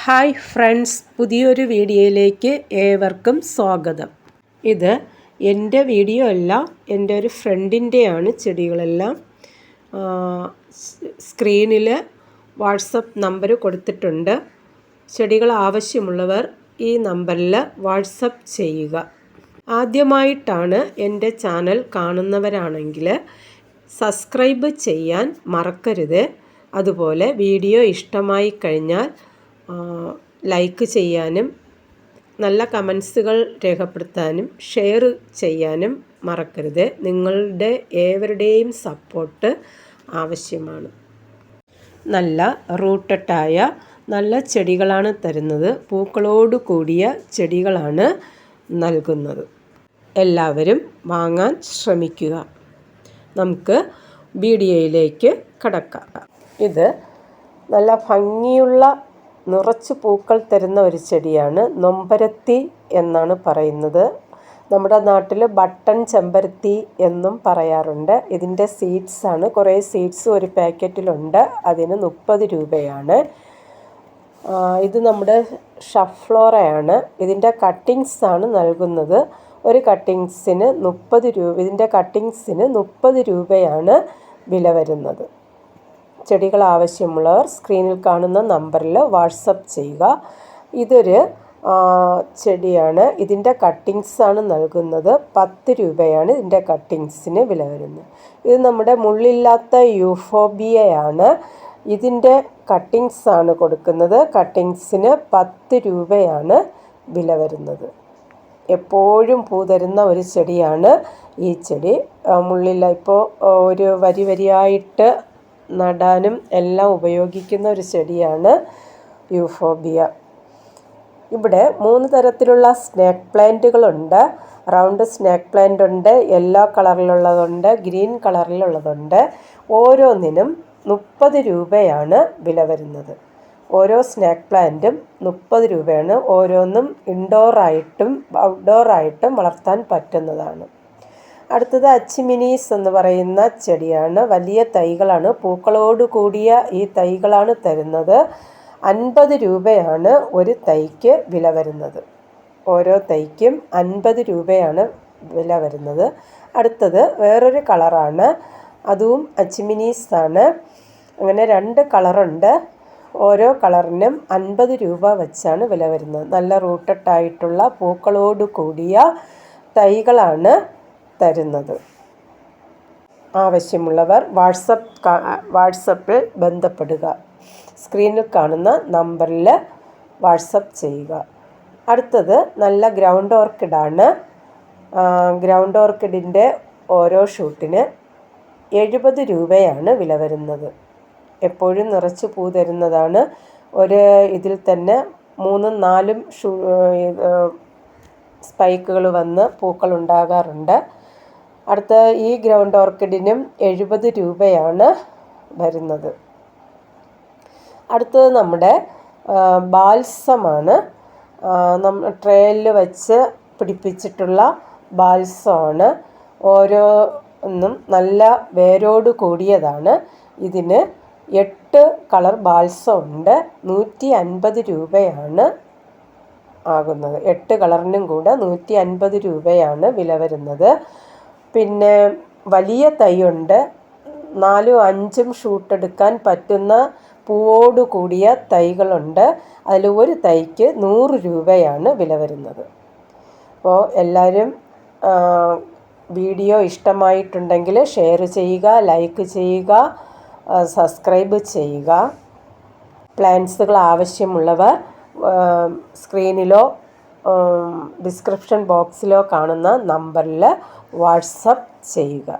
Hi friends പുതിയൊരു വീഡിയോയിലേക്ക് ഏവർക്കും സ്വാഗതം. ഇത് എന്റെ വീഡിയോ അല്ല എന്റെ ഒരു ഫ്രണ്ടിന്റെയാണ് ചെടികളെല്ലാം. സ്ക്രീനിൽ വാട്സപ്പ് നമ്പർ കൊടുത്തിട്ടുണ്ട്. ചെടികൾ ആവശ്യമുള്ളവർ ഈ നമ്പറിൽ വാട്സപ്പ് ചെയ്യുക. ആദ്യമായിട്ടാണ് എന്റെ ചാനൽ കാണുന്നവരാണെങ്കിൽ സബ്സ്ക്രൈബ് ചെയ്യാൻ മറക്കരുത്. അതുപോലെ വീഡിയോ ഇഷ്ടമായി കഴിഞ്ഞാൽ ലൈക്ക് ചെയ്യാനും നല്ല കമൻസുകൾ രേഖപ്പെടുത്താനും ഷെയർ ചെയ്യാനും മറക്കരുത്. നിങ്ങളുടെ ഏവരുടെയും സപ്പോർട്ട് ആവശ്യമാണ്. നല്ല റൂട്ടട്ടായ നല്ല ചെടികളാണ് തരുന്നത്. പൂക്കളോട് കൂടിയ ചെടികളാണ് നൽകുന്നത്. എല്ലാവരും വാങ്ങാൻ ശ്രമിക്കുക. നമുക്ക് വീഡിയോയിലേക്ക് കടക്കാം. ഇത് നല്ല ഭംഗിയുള്ള നിറച്ച് പൂക്കൾ തരുന്ന ഒരു ചെടിയാണ് നൊമ്പരത്തി എന്നാണ് പറയുന്നത്. നമ്മുടെ നാട്ടിൽ ബട്ടൺ ചെമ്പരത്തി എന്നും പറയാറുണ്ട്. ഇതിന്റെ സീഡ്സാണ് കുറേ സീഡ്സ് ഒരു പാക്കറ്റിലുണ്ട് അതിന് മുപ്പത് രൂപയാണ്. ഇത് നമ്മുടെ ഷഫ്ലോറയാണ്. ഇതിന്റെ കട്ടിങ്സാണ് നൽകുന്നത്. ഒരു കട്ടിങ്സിന് മുപ്പത് രൂപ ഇതിന്റെ കട്ടിങ്സിന് മുപ്പത് രൂപയാണ് വില വരുന്നത്. ചെടികൾ ആവശ്യമുള്ളവർ സ്ക്രീനിൽ കാണുന്ന നമ്പറിൽ വാട്സപ്പ് ചെയ്യുക. ഇതൊരു ചെടിയാണ്. ഇതിന്റെ ആണ് നൽകുന്നത്. പത്ത് രൂപയാണ് ഇതിന്റെ കട്ടിങ്സിന് വില വരുന്നത്. ഇത് നമ്മുടെ മുള്ളില്ലാത്ത യൂഫോബിയയാണ്. ഇതിന്റെ ആണ് കൊടുക്കുന്നത്. കട്ടിങ്സിന് പത്ത് രൂപയാണ് വില വരുന്നത്. എപ്പോഴും പൂ തരുന്ന ഒരു ചെടിയാണ് ഈ ചെടി. മുള്ളില്ല ഇപ്പോൾ ഒരു വരി വരിയായിട്ട് നടാനും എല്ലാം ഉപയോഗിക്കുന്ന ഒരു ചെടിയാണ് യൂഫോബിയ. ഇവിടെ മൂന്ന് തരത്തിലുള്ള സ്നേക്ക് പ്ലാന്റുകളുണ്ട്. റൗണ്ട് സ്നാക്ക് പ്ലാന്റ് ഉണ്ട് യെല്ലോ കളറിലുള്ളതുണ്ട് ഗ്രീൻ കളറിലുള്ളതുണ്ട്. ഓരോന്നിനും മുപ്പത് രൂപയാണ് വില വരുന്നത്. ഓരോ സ്നാക്ക് പ്ലാന്റും മുപ്പത് രൂപയാണ്. ഓരോന്നും ഇൻഡോറായിട്ടും ഔട്ട്ഡോറായിട്ടും വളർത്താൻ പറ്റുന്നതാണ്. അടുത്തത് അച്ചിമിനീസ് എന്ന് പറയുന്ന ചെടിയാണ്. വലിയ തൈകളാണ്. പൂക്കളോട് കൂടിയ ഈ തൈകളാണ് തരുന്നത്. അൻപത് രൂപയാണ് ഒരു തൈക്ക് വില വരുന്നത്. ഓരോ തൈക്കും അൻപത് രൂപയാണ് വില വരുന്നത്. അടുത്തത് വേറൊരു കളറാണ്. അതും അച്ചിമിനീസ് ആണ് അങ്ങനെ രണ്ട് കളറുണ്ട്. ഓരോ കളറിനും അൻപത് രൂപ വെച്ചാണ് വില വരുന്നത്. നല്ല റൂട്ടട്ടായിട്ടുള്ള പൂക്കളോട് കൂടിയ തൈകളാണ്. തരുന്നത്. ആവശ്യമുള്ളവർ വാട്സപ്പ് വാട്സപ്പിൽ ബന്ധപ്പെടുക. സ്ക്രീനിൽ കാണുന്ന നമ്പറിൽ വാട്സപ്പ് ചെയ്യുക. അടുത്തത് നല്ല ഗ്രൗണ്ട് ഓർക്കിഡാണ് ഗ്രൗണ്ട് ഓർക്കിഡിന്റെ ഓരോ ഷൂട്ടിന് എഴുപത് രൂപയാണ് വില വരുന്നത്. എപ്പോഴും നിറച്ച് പൂ തരുന്നതാണ്. ഒരു ഇതിൽ തന്നെ മൂന്നും നാലും ഷൂ സ്പൈക്കുകൾ വന്ന് പൂക്കൾ ഉണ്ടാകാറുണ്ട്. അടുത്ത ഈ ഗ്രൗണ്ട് ഓർക്കിഡിനും എഴുപത് രൂപയാണ് വരുന്നത്. അടുത്തത് നമ്മുടെ ബാൽസമാണ്. നമ്മൾ ട്രേയിൽ വെച്ച് പിടിപ്പിച്ചിട്ടുള്ള ബാൽസമാണ്. ഓരോന്നും നല്ല വേരോട് കൂടിയതാണ്. ഇതിന് എട്ട് കളർ ബാൽസം ഉണ്ട് നൂറ്റി അൻപത് രൂപയാണ് ആകുന്നത്. എട്ട് കളറിനും കൂടെ നൂറ്റി അൻപത് രൂപയാണ് വില വരുന്നത്. പിന്നെ വലിയ തൈയുണ്ട്. നാലും അഞ്ചും ഷൂട്ട് എടുക്കാൻ പറ്റുന്ന പൂവോട് കൂടിയ തൈകളുണ്ട്. അതിൽ ഒരു തൈക്ക് നൂറ് രൂപയാണ് വില വരുന്നത്. അപ്പോൾ എല്ലാവരും വീഡിയോ ഇഷ്ടമായിട്ടുണ്ടെങ്കിൽ ഷെയർ ചെയ്യുക ലൈക്ക് ചെയ്യുക സബ്സ്ക്രൈബ് ചെയ്യുക. പ്ലാൻസുകൾ ആവശ്യമുള്ളവർ സ്ക്രീനിലോ ഡിസ്ക്രിപ്ഷൻ ബോക്സിലോ കാണുന്ന നമ്പറിൽ വാട്സപ്പ് ചെയ്യുക.